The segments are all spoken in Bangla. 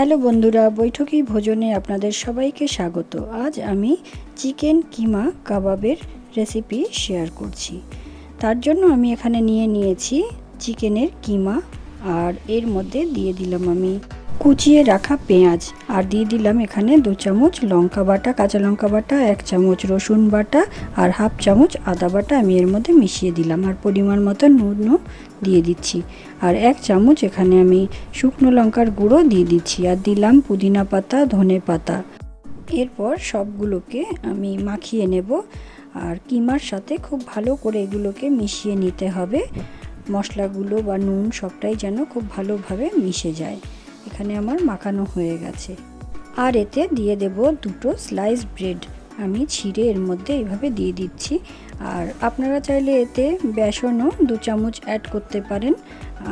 হ্যালো বন্ধুরা, বৈঠকি ভোজনে আপনাদের সবাইকে স্বাগত। আজ আমি চিকেন কিমা কাবাবের রেসিপি শেয়ার করছি। তার জন্য আমি এখানে নিয়ে নিয়েছি চিকেনের কিমা, আর এর মধ্যে দিয়ে দিলাম আমি কুচিয়ে রাখা পেঁয়াজ। আর দিয়ে দিলাম এখানে দু চামচ লঙ্কা বাটা, কাঁচা লঙ্কা বাটা, এক চামচ রসুন বাটা আর হাফ চামচ আদা বাটা আমি এর মধ্যে মিশিয়ে দিলাম। আর পরিমাণ মতো নুনও দিয়ে দিচ্ছি। আর এক চামচ এখানে আমি শুকনো লঙ্কার গুঁড়ো দিয়ে দিচ্ছি। আর দিলাম পুদিনা পাতা, ধনে পাতা। এরপর সবগুলোকে আমি মাখিয়ে নেব। আর কিমার সাথে খুব ভালো করে এগুলোকে মিশিয়ে নিতে হবে। মশলাগুলো বা নুন সবটাই যেন খুব ভালোভাবে মিশে যায়। এখানে আমার মাখানো হয়ে গেছে। আর এতে দিয়ে দেব দুটো স্লাইস ব্রেড আমি ছিঁড়ে এর মধ্যে এইভাবে দিয়ে দিচ্ছি। আর আপনারা চাইলে এতে বেসনও দু চামচ অ্যাড করতে পারেন।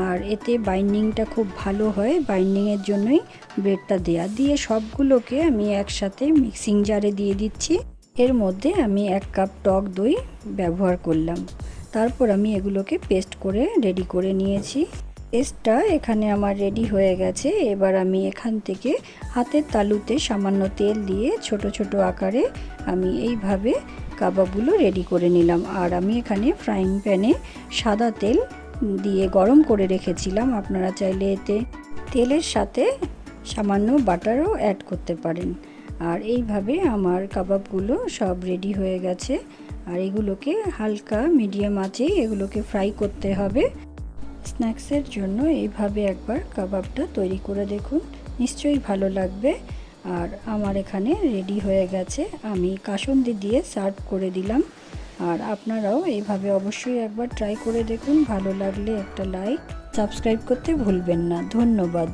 আর এতে বাইন্ডিংটা খুব ভালো হয়। বাইন্ডিংয়ের জন্যই ব্রেডটা দেয়া। দিয়ে সবগুলোকে আমি একসাথে মিক্সিং জারে দিয়ে দিচ্ছি। এর মধ্যে আমি এক কাপ টক দই ব্যবহার করলাম। তারপর আমি এগুলোকে পেস্ট করে রেডি করে নিয়েছি। পেস্টটা এখানে আমার রেডি হয়ে গেছে। এবার আমি এখান থেকে হাতের তালুতে সামান্য তেল দিয়ে ছোট ছোট আকারে আমি এইভাবে কাবাবগুলো রেডি করে নিলাম। আর আমি এখানে ফ্রাইং প্যানে সাদা তেল দিয়ে গরম করে রেখেছিলাম। আপনারা চাইলে এতে তেলের সাথে সামান্য বাটারও অ্যাড করতে পারেন। আর এইভাবে আমার কাবাবগুলো সব রেডি হয়ে গেছে। আর এগুলোকে হালকা মিডিয়াম আঁচেই এগুলোকে ফ্রাই করতে হবে। স্ন্যাক্সের জন্য এইভাবে একবার কাবাবটা তৈরি করে দেখুন। নিশ্চয়ই ভালো লাগবে। আর আমার এখানে রেডি হয়ে গেছে। আমি কাসন্দি দিয়ে সার্ভ করে দিলাম। আর আপনারাও এইভাবে অবশ্যই একবার ট্রাই করে দেখুন। ভালো লাগলে একটা লাইক, সাবস্ক্রাইব করতে ভুলবেন না। ধন্যবাদ।